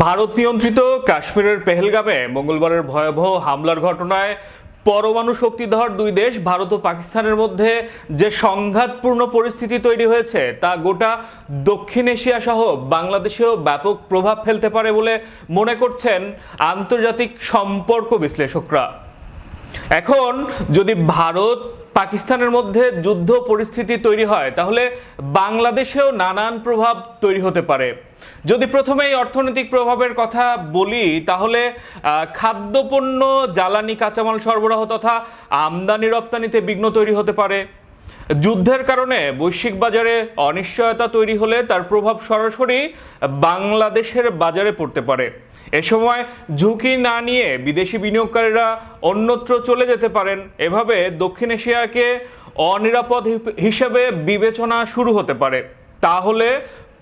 ভারত নিয়ন্ত্রিত কাশ্মীরের পেহেলগামে মঙ্গলবারের ভয়াবহ হামলার ঘটনায় পরমাণু শক্তিধর দুই দেশ, ভারত ও পাকিস্তানের মধ্যে যে সংঘাতপূর্ণ পরিস্থিতি তৈরি হয়েছে, তা গোটা দক্ষিণ এশিয়া সহ বাংলাদেশেও ব্যাপক প্রভাব ফেলতে পারে বলে মনে করছেন আন্তর্জাতিক সম্পর্ক বিশ্লেষকরা। এখন যদি ভারত পাকিস্তানের মধ্যে যুদ্ধ পরিস্থিতি তৈরি হয়, তাহলে বাংলাদেশেও নানান প্রভাব তৈরি হতে পারে। যদি প্রথমে এই অর্থনৈতিক প্রভাবের কথা বলি, তাহলে খাদ্যপণ্য, জ্বালানি, কাঁচামাল সরবরাহ তথা আমদানি রপ্তানিতে বিঘ্ন তৈরি হতে পারে। যুদ্ধের কারণে বৈশ্বিক বাজারে অনিশ্চয়তা তৈরি হলে তার প্রভাব সরাসরি বাংলাদেশের বাজারে পড়তে পারে। এ সময় ঝুঁকি না নিয়ে বিদেশি বিনিয়োগকারীরা অন্যত্র চলে যেতে পারেন। এভাবে দক্ষিণ এশিয়াকে অনিরাপদ হিসেবে বিবেচনা শুরু হতে পারে। তাহলে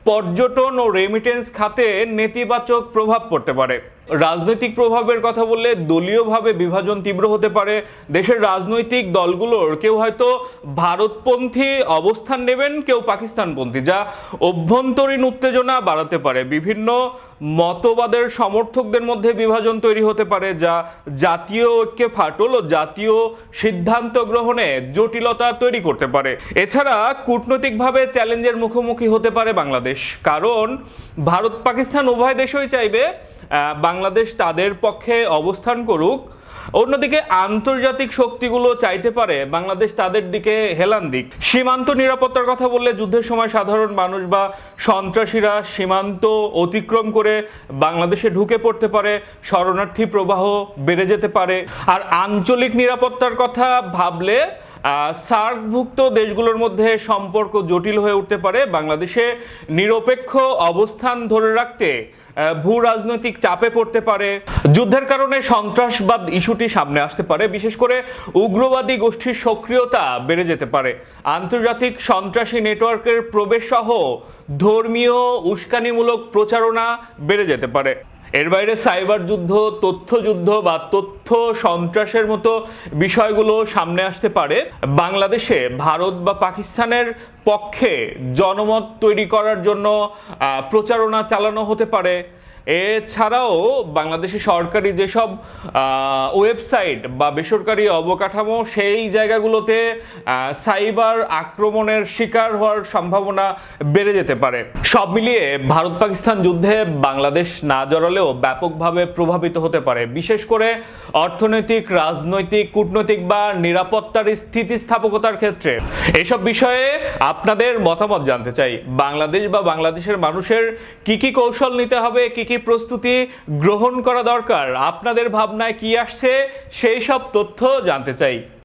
পর্যটন ও রেমিটেন্স খাতে নেতিবাচক প্রভাব পড়তে পারে। রাজনৈতিক প্রভাবের কথা বললে দলীয়ভাবে বিভাজন তীব্র হতে পারে। দেশের রাজনৈতিক দলগুলোর কেউ হয়তো ভারতপন্থী অবস্থান নেবেন, কেউ পাকিস্তানপন্থী, যা অভ্যন্তরীণ উত্তেজনা বাড়াতে পারে। বিভিন্ন মতবাদের সমর্থকদের মধ্যে বিভাজন তৈরি হতে পারে, যা জাতীয় ঐক্যে ফাটল ও জাতীয় সিদ্ধান্ত গ্রহণে জটিলতা তৈরি করতে পারে। এছাড়া কূটনৈতিকভাবে চ্যালেঞ্জের মুখোমুখি হতে পারে বাংলাদেশ। কারণ ভারত পাকিস্তান উভয় দেশই চাইবে বাংলাদেশ তাদের পক্ষে অবস্থান করুক। অন্যদিকে আন্তর্জাতিক শক্তিগুলো চাইতে পারে বাংলাদেশ তাদের দিকে হেলান দিক। সীমান্ত নিরাপত্তার কথা বললে যুদ্ধের সময় সাধারণ মানুষ বা সন্ত্রাসীরা সীমান্ত অতিক্রম করে বাংলাদেশে ঢুকে পড়তে পারে, শরণার্থী প্রবাহ বেড়ে যেতে পারে। আর আঞ্চলিক নিরাপত্তার কথা ভাবলে সার্কভুক্ত দেশগুলোর মধ্যে সম্পর্ক জটিল হয়ে উঠতে পারে। বাংলাদেশে নিরপেক্ষ অবস্থান ধরে রাখতে ভূ রাজনৈতিক চাপে পড়তে পারে। যুদ্ধের কারণে সন্ত্রাসবাদ ইস্যুটি সামনে আসতে পারে। বিশেষ করে উগ্রবাদী গোষ্ঠীর সক্রিয়তা বেড়ে যেতে পারে। আন্তর্জাতিক সন্ত্রাসী নেটওয়ার্কের প্রবেশ সহ ধর্মীয় উস্কানিমূলক প্রচারণা বেড়ে যেতে পারে। এর বাইরে সাইবার যুদ্ধ, তথ্য যুদ্ধ বা তথ্য সন্ত্রাসের মতো বিষয়গুলো সামনে আসতে পারে। বাংলাদেশে ভারত বা পাকিস্তানের পক্ষে জনমত তৈরি করার জন্য প্রচারণা চালানো হতে পারে। এছাড়াও বাংলাদেশে সরকারি যেসব ওয়েবসাইট বা বেসরকারি অবকাঠামো, সেই জায়গাগুলোতে সাইবার আক্রমণের শিকার হওয়ার সম্ভাবনা বেড়ে যেতে পারে। সব মিলিয়ে ভারত পাকিস্তান যুদ্ধে বাংলাদেশ না জড়ালেও ব্যাপকভাবে প্রভাবিত হতে পারে। বিশেষ করে অর্থনৈতিক, রাজনৈতিক, কূটনৈতিক বা নিরাপত্তার স্থিতিস্থাপকতার ক্ষেত্রে। এসব বিষয়ে আপনাদের মতামত জানতে চাই। বাংলাদেশ বা বাংলাদেশের মানুষের কি কি কৌশল নিতে হবে, কি কি প্রস্তুতি গ্রহণ করা দরকার। আপনাদের ভাবনায় কি আসছে সেই সব তথ্য জানতে চাই।